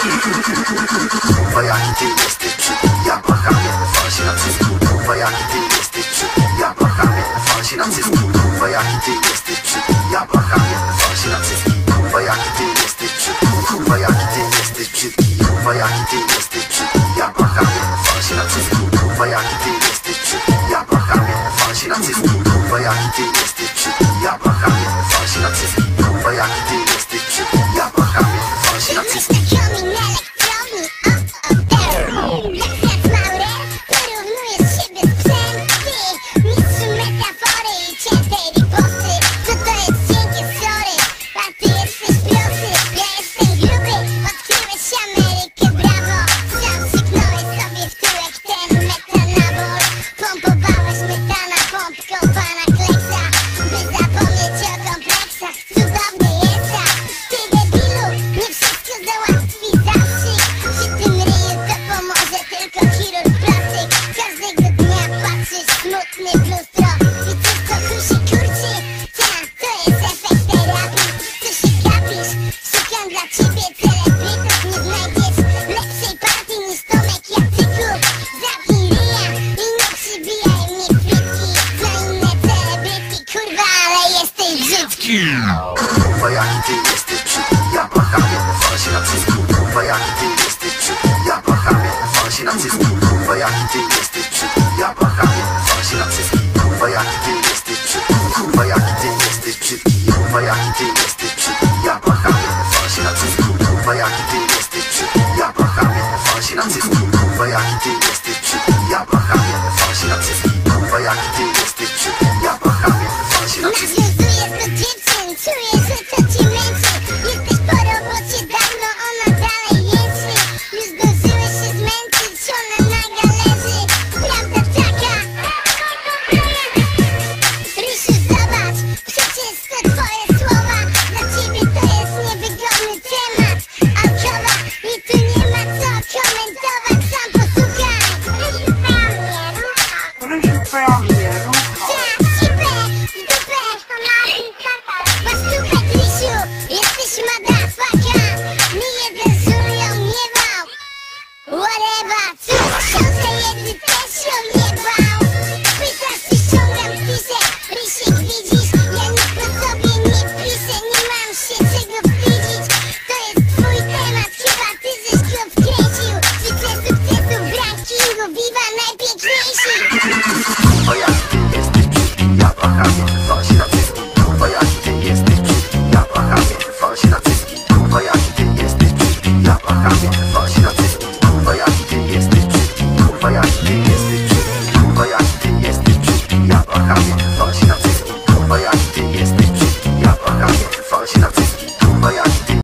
Kurwa jaki ty jesteś brzydki Ja pachamie Falsie nacystku Kurwa jaki ty jesteś brzydki Ja pachamie Falsie nacystku Kurwa jaki ty jesteś brzydki Ja pachamie Falsie nacystki Kurwa jaki ty jesteś brzydki Kurwa jaki ty jesteś brzydki Kurwa jaki ty jesteś brzydki Ja pachamie Falsie nacystku Kurwa jaki ty jesteś brzydki Ja pachamie Falsie nacystku Kurwa jaki ty jesteś brzydki Ja pachamie Falsie nacystki Kurwa jaki ty jesteś Bye. Nacystku Kurwa jaki ty jesteś brzydki Ja pachamie Falsie nacystku Kurwa jaki ty jesteś brzydki Ja pachamie Falsie nacystki Kurwa jaki ty jesteś brzydki Kurwa jaki ty jesteś brzydki Kurwa jaki ty jesteś brzydki Ja pachamie Falsie nacystku Kurwa jaki ty jesteś brzydki Ja pachamie Falsie nacystku Kurwa jaki ty jesteś brzydki Ja pachamie Falsie nacystku kurwa najpiękniejsi Kurwa jak ty jesteś brzydki, ja pacham Wal się nacyski, kurwa jak ty jesteś brzydki, ja pacham Wal się nacyski, kurwa jak ty jesteś brzydki, ja pacham Wal się nacyski, kurwa jak ty jesteś brzydki, kurwa jak